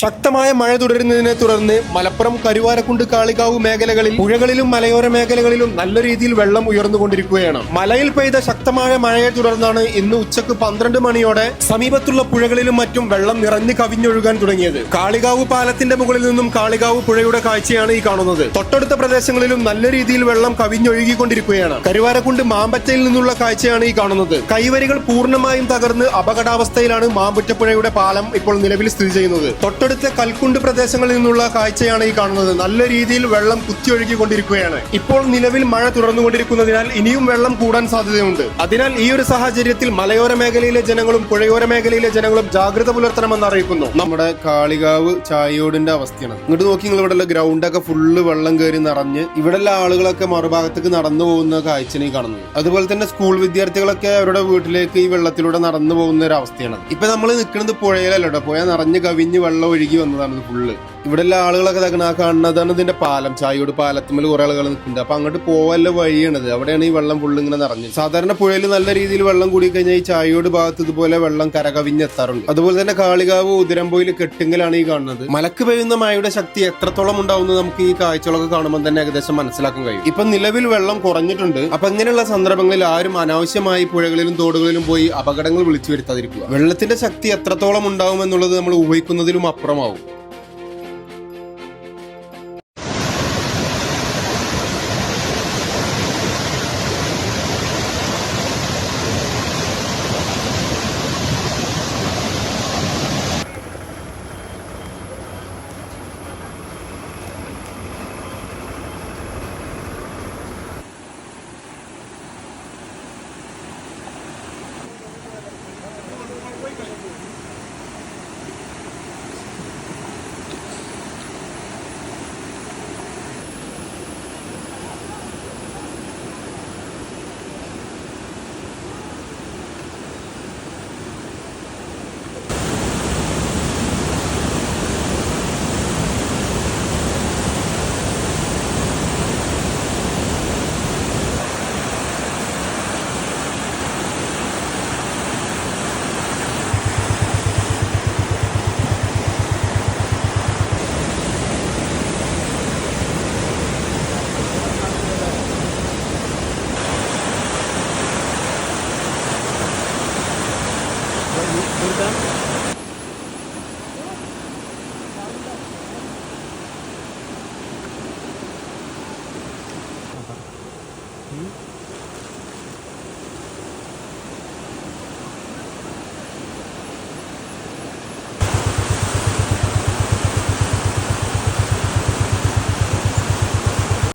ശക്തമായ മഴ തുടരുന്നതിനെ തുടർന്ന് മലപ്പുറം കരുവാരക്കുണ്ട് കാളികാവ് മേഖലകളിൽ പുഴകളിലും മലയോര മേഖലകളിലും നല്ല രീതിയിൽ വെള്ളം ഉയർന്നുകൊണ്ടിരിക്കുകയാണ്. മലയിൽ പെയ്ത ശക്തമായ മഴയെ തുടർന്നാണ് ഇന്ന് ഉച്ചയ്ക്ക് പന്ത്രണ്ട് മണിയോടെ സമീപത്തുള്ള പുഴകളിലും മറ്റും വെള്ളം നിറഞ്ഞു കവിഞ്ഞൊഴുകാൻ തുടങ്ങിയത്. കാളികാവ് പാലത്തിന്റെ മുകളിൽ നിന്നും കാളികാവ് പുഴയുടെ കാഴ്ചയാണ് ഈ കാണുന്നത്. തൊട്ടടുത്ത പ്രദേശങ്ങളിലും നല്ല രീതിയിൽ വെള്ളം കവിഞ്ഞൊഴുകിക്കൊണ്ടിരിക്കുകയാണ്. കരുവാരക്കുണ്ട് മാമ്പറ്റയിൽ നിന്നുള്ള കാഴ്ചയാണ് ഈ കാണുന്നത്. കൈവരികൾ പൂർണമായും തകർന്ന് അപകടാവസ്ഥയിലാണ് മാമ്പറ്റപ്പുഴയുടെ പാലം ഇപ്പോൾ നിലവിൽ സ്ഥിതി ചെയ്യുന്നത്. തൊട്ടടുത്ത കൽക്കുണ്ട് പ്രദേശങ്ങളിൽ നിന്നുള്ള കാഴ്ചയാണ് ഈ കാണുന്നത്. നല്ല രീതിയിൽ വെള്ളം കുത്തിയൊഴുകിക്കൊണ്ടിരിക്കുകയാണ്. ഇപ്പോൾ നിലവിൽ മഴ തുടർന്നുകൊണ്ടിരിക്കുന്നതിനാൽ ഇനിയും വെള്ളം കൂടാൻ സാധ്യതയുണ്ട്. അതിനാൽ ഈ ഒരു സാഹചര്യത്തിൽ മലയോര മേഖലയിലെ ജനങ്ങളും പുഴയോര മേഖലയിലെ ജനങ്ങളും ജാഗ്രത പുലർത്തണമെന്ന് അറിയിക്കുന്നു. നമ്മുടെ കാളികാവ് ചായോടിന്റെ അവസ്ഥയാണ്. ഇങ്ങോട്ട് നോക്കി നിങ്ങൾ ഇവിടെ ഗ്രൗണ്ട് ഒക്കെ ഫുള്ള് വെള്ളം കയറി നിറഞ്ഞ് ഇവിടെയുള്ള ആളുകളൊക്കെ മറുഭാഗത്തേക്ക് നടന്നു പോകുന്ന കാഴ്ചയാണ് ഈ കാണുന്നത്. അതുപോലെ തന്നെ സ്കൂൾ വിദ്യാർത്ഥികളൊക്കെ അവരുടെ വീട്ടിലേക്ക് ഈ വെള്ളത്തിലൂടെ നടന്നു പോകുന്ന ഒരു അവസ്ഥയാണ്. ഇപ്പൊ നമ്മൾ നിൽക്കുന്നത് പുഴയിലല്ലോ പുഴ നിറഞ്ഞ് കവിഞ്ഞ് വെള്ളം ഒഴുകി വന്നതാണ് ഇത് ഫുള്ള് ഇവിടെയുള്ള ആളുകളൊക്കെ ഇതാക്കണ ആ കാണുന്നതാണ് ഇതിന്റെ പാലം. ചായയോട് പാലത്തുമ്മൽ കുറെ ആളുകൾ നിൽക്കുന്നുണ്ട്. അപ്പൊ അങ്ങോട്ട് പോവല്ല വഴിയാണിത്. അവിടെയാണ് ഈ വെള്ളം ഫുള്ള് ഇങ്ങനെ നിറഞ്ഞു. സാധാരണ പുഴയിൽ നല്ല രീതിയിൽ വെള്ളം കൂടി കഴിഞ്ഞാൽ ഈ ചായയോട് ഭാഗത്ത് ഇതുപോലെ വെള്ളം കരകവിഞ്ഞെത്താറുണ്ട് അതുപോലെ തന്നെ കാളികാവ് ഉതിരമ്പോയിൽ കെട്ടിങ്ങലാണ് ഈ കാണുന്നത്. മലക്ക് പെയ്യുന്ന മഴയുടെ ശക്തി എത്രത്തോളം ഉണ്ടാവുന്നത് നമുക്ക് ഈ കാഴ്ചകളൊക്കെ കാണുമ്പോൾ തന്നെ ഏകദേശം മനസ്സിലാക്കാൻ കഴിയും. ഇപ്പൊ നിലവിൽ വെള്ളം കുറഞ്ഞിട്ടുണ്ട്. അപ്പൊ ഇങ്ങനെയുള്ള സന്ദർഭങ്ങളിൽ ആരും അനാവശ്യമായി പുഴകളിലും തോടുകളിലും പോയി അപകടങ്ങൾ വിളിച്ചു വരുത്താതിരിക്കുക. വെള്ളത്തിന്റെ ശക്തി എത്രത്തോളം ഉണ്ടാവും എന്നുള്ളത് നമ്മൾ ഊഹിക്കുന്നതിലും അപ്പുറമാവും. buradan